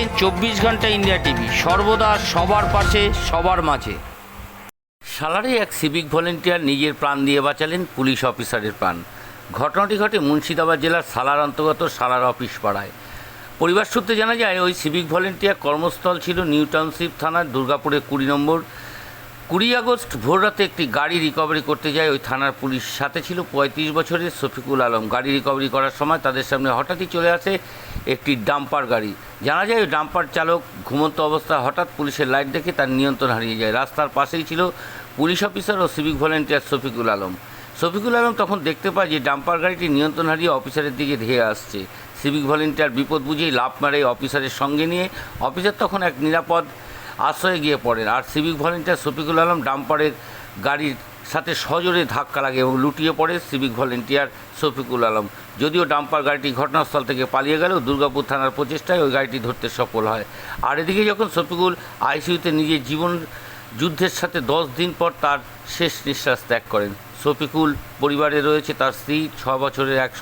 দেখছেন চব্বিশ ঘণ্টা ইন্ডিয়া টিভি। সর্বদা সবার পাশে, সবার মাঝে। সালারে এক সিভিক ভলেন্টিয়ার নিজের প্রাণ দিয়ে বাঁচালেন পুলিশ অফিসারের প্রাণ। ঘটনাটি ঘটে মুর্শিদাবাদ জেলার সালার অন্তর্গত সালার অফিস পাড়ায়। পরিবার সূত্রে জানা যায়, ওই সিভিক ভলেন্টিয়ার কর্মস্থল ছিল নিউ টাউনশিপ থানার দুর্গাপুরের কুড়ি নম্বর কুড়ি আগস্ট ভোররাতে একটি গাড়ি রিকভারি করতে যায়। ওই থানার পুলিশ সাথে ছিল পঁয়ত্রিশ বছরের শফিকুল আলম। গাড়ি রিকভারি করার সময় তাদের সামনে হঠাৎই চলে আসে একটি ডাম্পার গাড়ি। জানা যায়, ওই ডাম্পার চালক ঘুমন্ত অবস্থায় হঠাৎ পুলিশের লাইট দেখে তার নিয়ন্ত্রণ হারিয়ে যায়। রাস্তার পাশেই ছিল পুলিশ অফিসার ও সিভিক ভলেন্টিয়ার শফিকুল আলম। শফিকুল আলম তখন দেখতে পায় যে ডাম্পার গাড়িটি নিয়ন্ত্রণ হারিয়ে অফিসারের দিকে ধেয়ে আসছে। সিভিক ভলেন্টিয়ার বিপদ বুঝেই লাফ মারে অফিসারের সঙ্গে নিয়ে। অফিসার তখন এক নিরাপদ আশ্রয়ে গিয়ে পড়েন। আর সিভিক ভলেন্টিয়ার শফিকুল আলম ডাম্পারের গাড়ির সাথে সজোরে ধাক্কা লাগে এবং লুটিয়ে পড়ে সিভিক ভলেন্টিয়ার শফিকুল আলম। যদিও ডাম্পার গাড়িটি ঘটনাস্থল থেকে পালিয়ে গেলেও দুর্গাপুর থানার প্রচেষ্টায় ওই গাড়িটি ধরতে সফল হয়। আর এদিকে যখন শফিকুল আইসিইউতে নিজের জীবন যুদ্ধের সাথে দশ দিন পর তার শেষ নিঃশ্বাস ত্যাগ করেন। শফিকুল পরিবারে রয়েছে তার স্ত্রী, ছ বছরের এক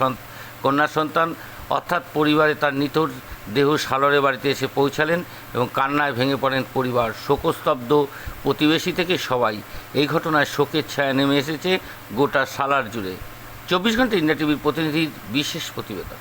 কন্যা সন্তান, অর্থাৎ পরিবারে তার নিথর দেহ সালরে বাড়িতে এসে পৌঁছালেন এবং কান্নায় ভেঙে পড়েন পরিবার। শোকস্তব্ধ প্রতিবেশী থেকে সবাই। এই ঘটনায় শোকের ছায়া নেমে এসেছে গোটা সালার জুড়ে। চব্বিশ ঘণ্টা ইন্ডিয়া টিভির প্রতিনিধির বিশেষ প্রতিবেদন।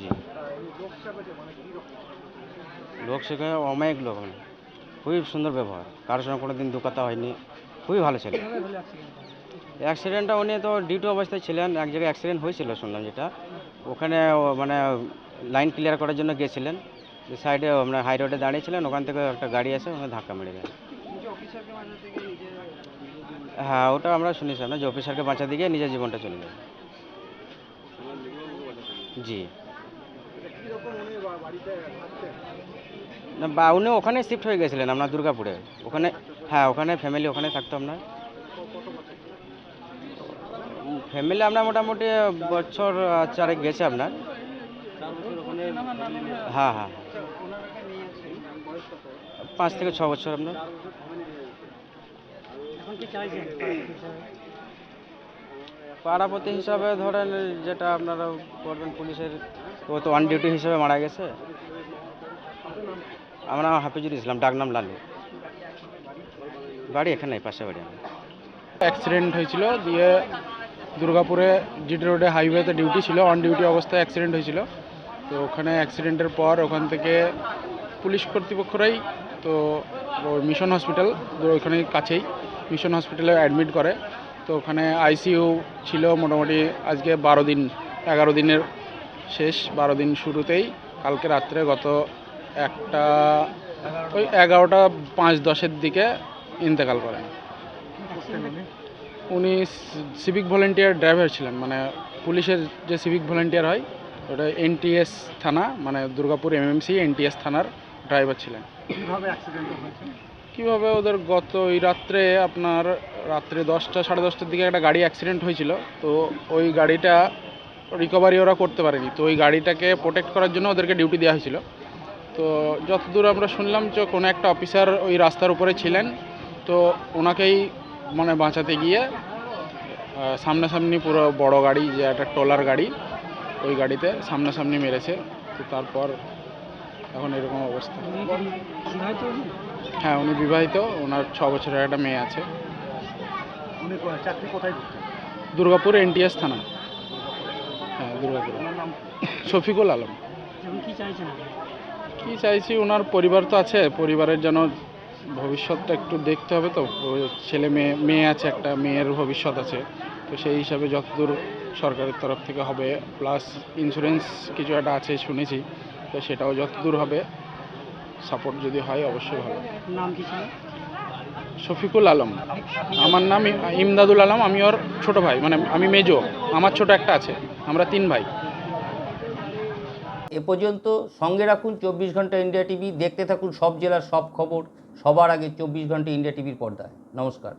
জি। লোক সেখানে অমায়িক লোক মানে। খুবই সুন্দর ব্যবহার। কারোর সঙ্গে কোনো দিন দুকাতা হয়নি। খুবই ভালো ছিল। অ্যাক্সিডেন্টটা উনি তো ডিউটি অবস্থায় ছিলেন। এক জায়গায় অ্যাক্সিডেন্ট হয়েছিল শুনলাম যেটা। ওখানে মানে লাইন ক্লিয়ার করার জন্য গিয়েছিলেন। সাইডে মানে হাই রোডে দাঁড়িয়েছিলেন ওখান থেকে একটা গাড়ি এসে ওখানে ধাক্কা মেরে দেয় হ্যাঁ ওটা আমরা শুনেছিলাম না যে অফিসারকে বাঁচাতে গিয়ে নিজের জীবনটা চলে যায় জি। না বা উনি ওখানে শিফট হয়ে গেছিলেন আপনার দুর্গাপুরে। ওখানে হ্যাঁ ওখানে ফ্যামিলি ওখানে থাকতো আপনার ফ্যামিলি আপনার মোটামুটি বছর চারেক গেছে আপনার। হ্যাঁ হ্যাঁ পাঁচ থেকে ছ বছর আপনার। পাড়াপতি হিসাবে ধরেন যেটা আপনারা করবেন পুলিশের ও তো অন ডিউটি হিসাবে মারা গেছে। আমার নাম হাফিজুল ইসলাম ডাকনাম লালু। বাড়ি এখানে পাশে বাড়ি আমার। অ্যাক্সিডেন্ট হয়েছিল দিয়ে দুর্গাপুরে জিটি রোডে হাইওয়েতে ডিউটি ছিল অন ডিউটি অবস্থায় অ্যাক্সিডেন্ট হয়েছিল। তো ওখানে অ্যাক্সিডেন্টের পর ওখান থেকে পুলিশ কর্তৃপক্ষরাই তো ওই মিশন হসপিটাল ওইখানে কাছেই মিশন হসপিটালে অ্যাডমিট করে। তো ওখানে আইসিইউ ছিল মোটামুটি আজকে বারো দিন এগারো দিনের শেষ বারো দিন শুরুতেই। কালকে রাত্রে গত একটা ওই এগারোটা পাঁচ দশের দিকে ইন্তেকাল করেন। উনি সিভিক ভলেন্টিয়ার ড্রাইভার ছিলেন মানে পুলিশের যে সিভিক ভলেন্টিয়ার হয় ওটা এনটিএস থানা মানে দুর্গাপুর এমএমসি এনটিএস থানার ড্রাইভার ছিলেন। কীভাবে ওদের গত ওই রাত্রে আপনার রাত্রে দশটা সাড়ে দশটার দিকে একটা গাড়ি অ্যাক্সিডেন্ট হয়েছিল। তো ওই গাড়িটা রিকভারি ওরা করতে পারেনি। তো ওই গাড়িটাকে প্রোটেক্ট করার জন্য ওদেরকে ডিউটি দেওয়া হয়েছিল। তো যতদূর আমরা শুনলাম যে কোনো একটা অফিসার ওই রাস্তার উপরে ছিলেন। তো ওনাকেই মানে বাঁচাতে গিয়ে সামনাসামনি পুরো বড় গাড়ি যে একটা ট্রলার গাড়ি ওই গাড়িতে সামনাসামনি মেরেছে। তো তারপর এখন এরকম অবস্থা। হ্যাঁ উনি বিবাহিত। ওনার ছ বছরের একটা মেয়ে আছে। উনি চাকরি কোথায় করতেন দুর্গাপুর এনটিএস থানা। হ্যাঁ দুর্গাপুর। ওনার নাম শফিকুল আলম। এখন কি চাইছেন কি চাইছি ওনার পরিবার তো আছে পরিবারের যেন ভবিষ্যৎটা একটু দেখতে হবে তো। ও ছেলে মেয়ে মেয়ে আছে একটা মেয়ের ভবিষ্যৎ আছে। তো সেই হিসাবে যতদূর সরকারের তরফ থেকে হবে প্লাস ইন্স্যুরেন্স কিছু একটা আছে শুনেছি তো সেটাও যতদূর হবে সাপোর্ট যদি হয় অবশ্যই ভালো। নাম কি ছিল? শফিকুল আলম। আমার নাম ইমদাদুল আলম, আমি ওর ছোট ভাই মানে আমি মেজো, আমার ছোট একটা আছে, আমরা তিন ভাই। এ পর্যন্ত সঙ্গে রাখুন চব্বিশ ঘণ্টা ইন্ডিয়া টিভি, দেখতে থাকুন সব জেলার সব খবর, সবার আগে চব্বিশ ঘণ্টা ইন্ডিয়া টিভির পর্দায়। নমস্কার।